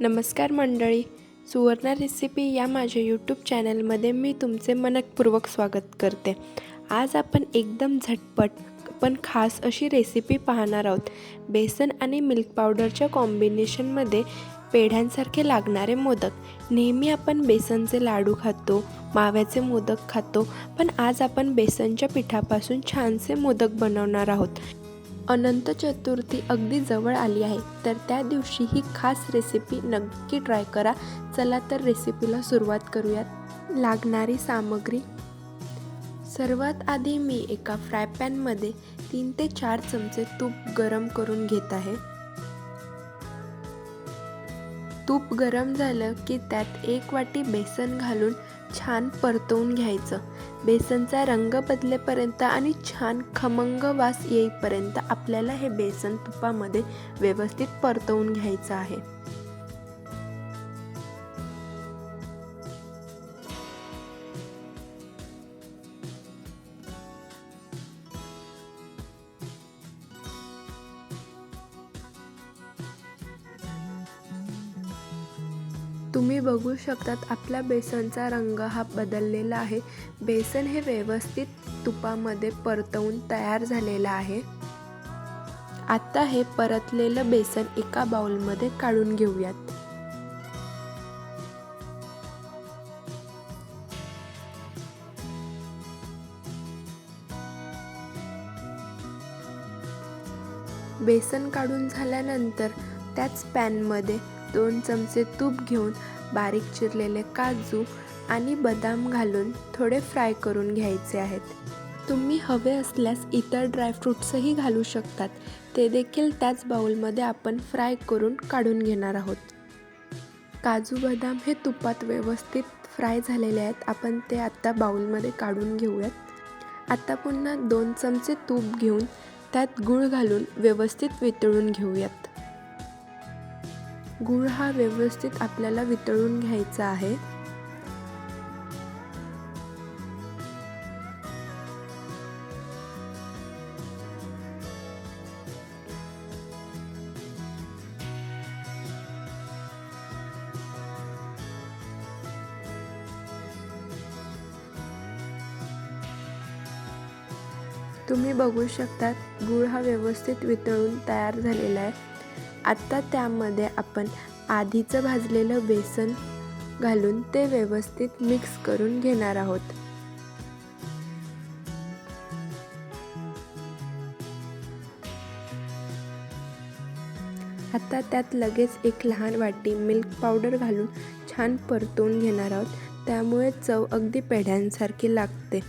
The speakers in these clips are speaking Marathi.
नमस्कार मंडळी सुवर्णा रेसिपी या माझ्या यूट्यूब चॅनलमध्ये मी तुमचे मनपूर्वक स्वागत करते. आज आपण एकदम झटपट पण खास अशी रेसिपी पाहणार आहोत. बेसन आणि मिल्क पावडरच्या कॉम्बिनेशनमध्ये पेढ्यांसारखे लागणारे मोदक. नेहमी आपण बेसनचे लाडू खातो माव्याचे मोदक खातो पण आज आपण बेसनच्या पिठापासून छानसे मोदक बनवणार आहोत. अनंत चतुर्थी अगदी जवळ आली आहे. तर त्या दिवशी ही खास रेसिपी नक्की ट्राय करा. चला तर रेसिपीला सुरुवात करूयात. लागणारी सामग्री. सर्वात आधी मी एका फ्राय पॅनमध्ये तीन ते चार चमचे तूप गरम करून घेत आहे. तूप गरम झालं की त्यात एक वाटी बेसन घालून छान परतवून घ्यायचं. बेसनचा रंग बदलेपर्यंत आणि छान खमंग वास येईपर्यंत आपल्याला हे बेसन तुपामध्ये व्यवस्थित परतवून घ्यायचं आहे. तुम्ही बघू शकतात आपल्या बेसनचा रंग हा बदललेला आहे. बेसन हे व्यवस्थित तुपामध्ये परतवून तयार झालेलं आहे. आता हे परतलेलं बेसन एका बाउलमध्ये काढून घेऊयात. बेसन काढून झाल्यानंतर त्याच पॅनमध्ये दोन चमचे तूप घेऊन बारीक चिरलेले काजू आणि बदाम घालून थोडे फ्राय करून घ्यायचे आहेत. तुम्ही हवे असल्यास इतर ड्रायफ्रूट्सही घालू शकतात. ते देखील त्याच बाउलमध्ये आपण फ्राय करून काढून घेणार आहोत. काजू बदाम हे तुपात व्यवस्थित फ्राय झालेले आहेत. आपण ते आत्ता बाउलमध्ये काढून घेऊयात. आता पुन्हा दोन चमचे तूप घेऊन त्यात गूळ घालून व्यवस्थित वितळून घेऊयात. गूळ हा व्यवस्थित आपल्याला वितळून घ्यायचा आहे. तुम्ही बघू शकतात गूळ हा व्यवस्थित वितळून तयार झालेला आहे. आत्ता त्यामध्ये आपण आधीचं भाजलेलं बेसन घालून ते व्यवस्थित मिक्स करून घेणार आहोत. आता त्यात लगेच एक लहान वाटी मिल्क पावडर घालून छान परतवून घेणार आहोत. त्यामुळे चव अगदी पेढ्यांसारखी लागते.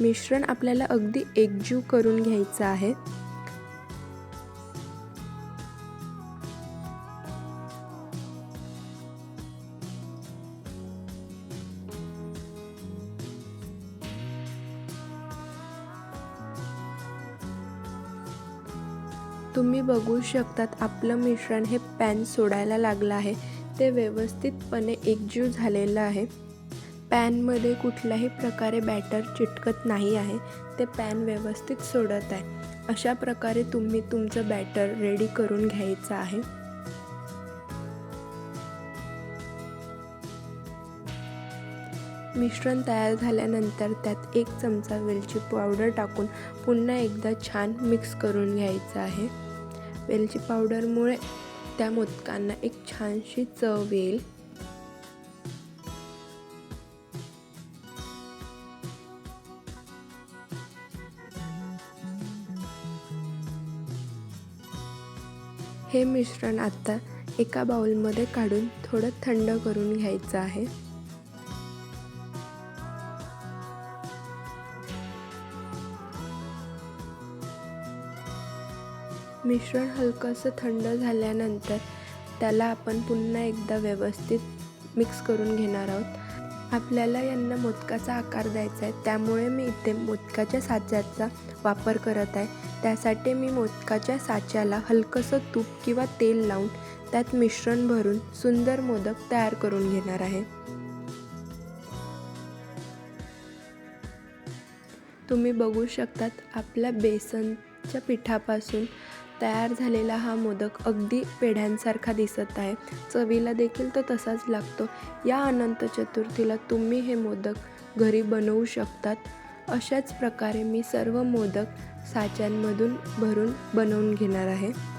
मिश्रण आपल्याला अगदी एकजीव करून घ्यायचं आहे. तुम्ही बघू शकतात आपलं मिश्रण हे पॅन सोडायला लागलं आहे. ते व्यवस्थितपणे एकजीव झालेलं आहे. पॅनमध्ये कुठल्याही प्रकारे बॅटर चिटकत नाही आहे. ते पॅन व्यवस्थित सोडत आहे. अशा प्रकारे तुम्ही तुमचं बॅटर रेडी करून घ्यायचं आहे. मिश्रण तयार झाल्यानंतर त्यात एक चमचा वेलची पावडर टाकून पुन्हा एकदा छान मिक्स करून घ्यायचं आहे. वेलची पावडरमुळे त्या मोदकांना एक छानशी चव येईल. हे मिश्रण आता एका बाउलमध्ये काढून थोडं थंड करून घ्यायचं आहे. मिश्रण हलकंसं थंड झाल्यानंतर त्याला आपण पुन्हा एकदा व्यवस्थित मिक्स करून घेणार आहोत. आपल्याला यांना मोदकाचा आकार द्यायचा आहे. त्यामुळे मी इथे मोदकाच्या साच्याचा वापर करत आहे. त्यासाठी मी मोदकाच्या साच्याला हलकंसं तूप किंवा तेल लावून त्यात मिश्रण भरून सुंदर मोदक तयार करून घेणार आहे. तुम्ही बघू शकतात आपल्या बेसनच्या पिठापासून तयार झालेला हा मोदक अगदी पेढ्यांसारखा दिसत आहे. चवीला देखील तो तसाच लागतो. या अनंत चतुर्थीला तुम्ही हे मोदक घरी बनवू शकतात. अशाच प्रकारे मी सर्व मोदक साच्यांमधून भरून बनवून घेणार आहे.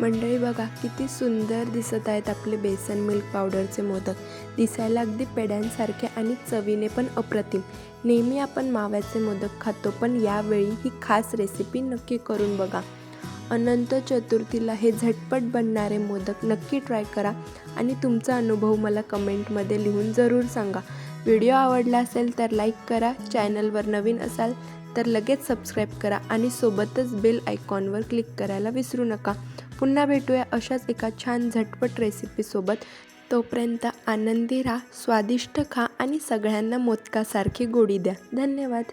मंडळी बघा किती सुंदर दिसत आहेत आपले बेसन मिल्क पावडरचे मोदक. दिसायला अगदी पेड्यांसारखे आणि चवीने पण अप्रतिम. नेहमी आपण माव्याचे मोदक खातो पण यावेळी ही खास रेसिपी नक्की करून बघा. अनंत चतुर्थीला हे झटपट बनणारे मोदक नक्की ट्राय करा आणि तुमचा अनुभव मला कमेंटमध्ये लिहून जरूर सांगा. व्हिडिओ आवडला असेल तर लाईक करा चॅनलवर नवीन असाल तर लगेच सबस्क्राईब करा आणि सोबतच बेल आयकॉनवर क्लिक करायला विसरू नका. पुन्हा भेटूया अशाच एका छान झटपट रेसिपीसोबत तोपर्यंत आनंदी राहा स्वादिष्ट खा आणि सगळ्यांना मोदकासारखी गोडी द्या. धन्यवाद.